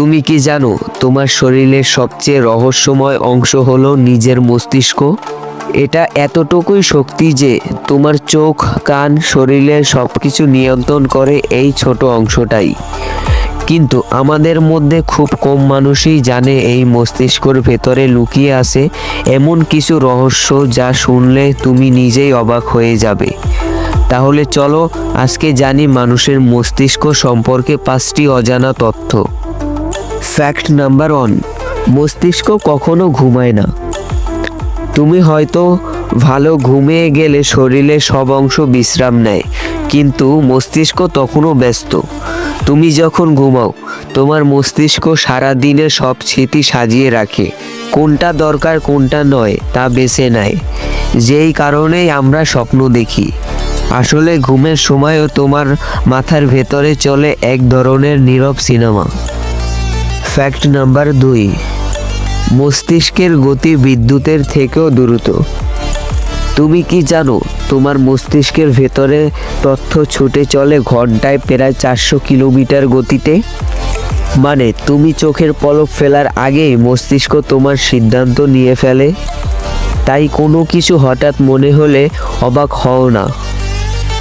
তুমি কি জানো তোমার শরীরের সবচেয়ে রহস্যময় অংশ হলো নিজের মস্তিষ্ক? এটা এতটুকুই শক্তি যে তোমার চোখ, কান শরীরের সব কিছু নিয়ন্ত্রণ করে এই ছোট অংশটাই। কিন্তু আমাদের মধ্যে খুব কম মানুষই জানে এই মস্তিষ্কর ভেতরে লুকিয়ে আছে এমন কিছু রহস্য যা শুনলে তুমি নিজেই অবাক হয়ে যাবে। তাহলে চলো আজকে জানি মানুষের মস্তিষ্ক সম্পর্কে পাঁচটি অজানা তথ্য। ফ্যাক্ট নাম্বার ওয়ান মস্তিষ্ক কখনো ঘুমায় না। তুমি হয়তো ভালো ঘুমিয়ে গেলে শরীরের সব অংশ বিশ্রাম নেয়, কিন্তু মস্তিষ্ক তখনও ব্যস্ত। তুমি যখন ঘুমাও, তোমার মস্তিষ্ক সারা দিনের সব স্মৃতি সাজিয়ে রাখে। কোনটা দরকার, কোনটা নয়, তা বেছে নেয়। যেই কারণেই আমরা স্বপ্ন দেখি। আসলে ঘুমের সময়ও তোমার মাথার ভেতরে চলে এক ধরনের নীরব সিনেমা। ফ্যাক্ট নাম্বার দুই, মস্তিষ্কের গতি বিদ্যুতের থেকেও দ্রুত। তুমি কি জানো, তোমার মস্তিষ্কের ভেতরে তথ্য ছুটে চলে ঘন্টায় প্রায় চারশো কিলোমিটার গতিতে? মানে তুমি চোখের পলক ফেলার আগেই মস্তিষ্ক তোমার সিদ্ধান্ত নিয়ে ফেলে? তাই কোনো কিছু হঠাৎ মনে হলে অবাক হও না।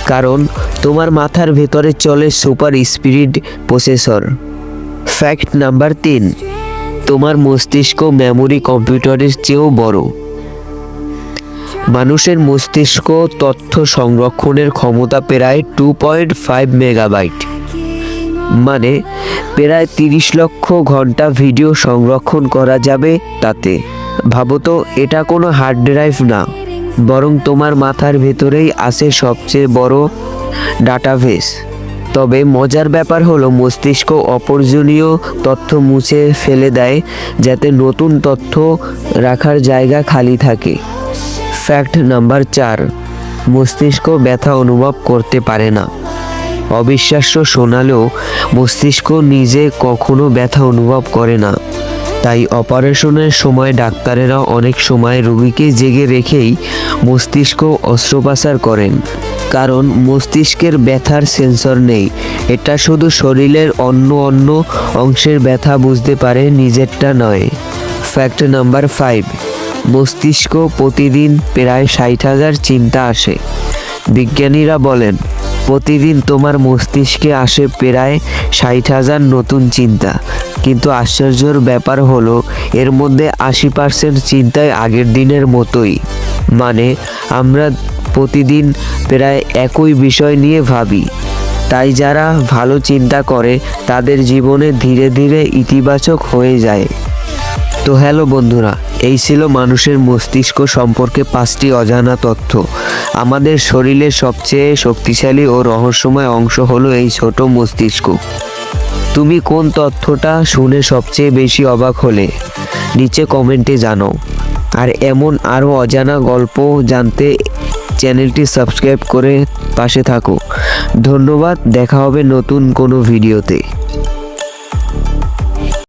কারণ, তোমার মাথার ভেতরে চলে super spirit processor. Fact number তিন। তোমার মস্তিষ্ক মেমোরি কম্পিউটারের চেয়েও বড়। মানুষের মস্তিষ্ক তথ্য সংরক্ষণের ক্ষমতা প্রায় টু পয়েন্ট ফাইভ মেগাবাইট মানে প্রায় তিরিশ লক্ষ ঘণ্টা ভিডিও সংরক্ষণ করা যাবে তাতে। ভাবো তো, এটা কোনো হার্ড ড্রাইভ না। বরং তোমার মাথার ভেতরেই আছে সবচেয়ে বড় ডাটাবেস তবে মজার ব্যাপার হলো মস্তিষ্ক অপ্রয়োজনীয় তথ্য মুছে ফেলে দেয়, যাতে নতুন তথ্য রাখার জায়গা খালি থাকে। ফ্যাক্ট নাম্বার চার, মস্তিষ্ক ব্যথা অনুভব করতে পারে না। অবিশ্বাস্য শোনালেও মস্তিষ্ক নিজে কখনো ব্যথা অনুভব করে না। তাই অপারেশনের সময় ডাক্তারেরা অনেক সময় রোগীকে জেগে রেখেই মস্তিষ্ক অস্ত্রোপচার করেন। কারণ মস্তিষ্কের ব্যথার সেন্সর নেই। এটা শুধু শরীরের অন্য অন্য অংশের ব্যথা বুঝতে পারে, নিজেরটা নয়। ফ্যাক্ট নাম্বার ফাইভ মস্তিষ্ক প্রতিদিন প্রায় ষাট হাজার চিন্তা আসে। বিজ্ঞানীরা বলেন, প্রতিদিন তোমার মস্তিষ্কে আসে প্রায় ষাট হাজার নতুন চিন্তা। কিন্তু আশ্চর্যর ব্যাপার হলো, এর মধ্যে আশি পার্সেন্ট চিন্তায় আগের দিনের মতোই। মানে আমরা প্রতিদিন প্রায় একই বিষয় নিয়ে ভাবি। তাই যারা ভালো চিন্তা করে, তাদের জীবনে ধীরে ধীরে ইতিবাচক হয়ে যায়। তো হ্যালো বন্ধুরা, এই ছিল মানুষের মস্তিষ্ক সম্পর্কে পাঁচটি অজানা তথ্য। আমাদের শরীরের সবচেয়ে শক্তিশালী ও রহস্যময় অংশ হলো এই ছোট মস্তিষ্ক। তুমি কোন তথ্যটা শুনে সবচেয়ে বেশি অবাক হলে? নিচে কমেন্টে জানাও। আর এমন আরও অজানা গল্প জানতে চ্যানেলটি সাবস্ক্রাইব করে পাশে থাকো। ধন্যবাদ দেখা হবে নতুন কোনো ভিডিওতে।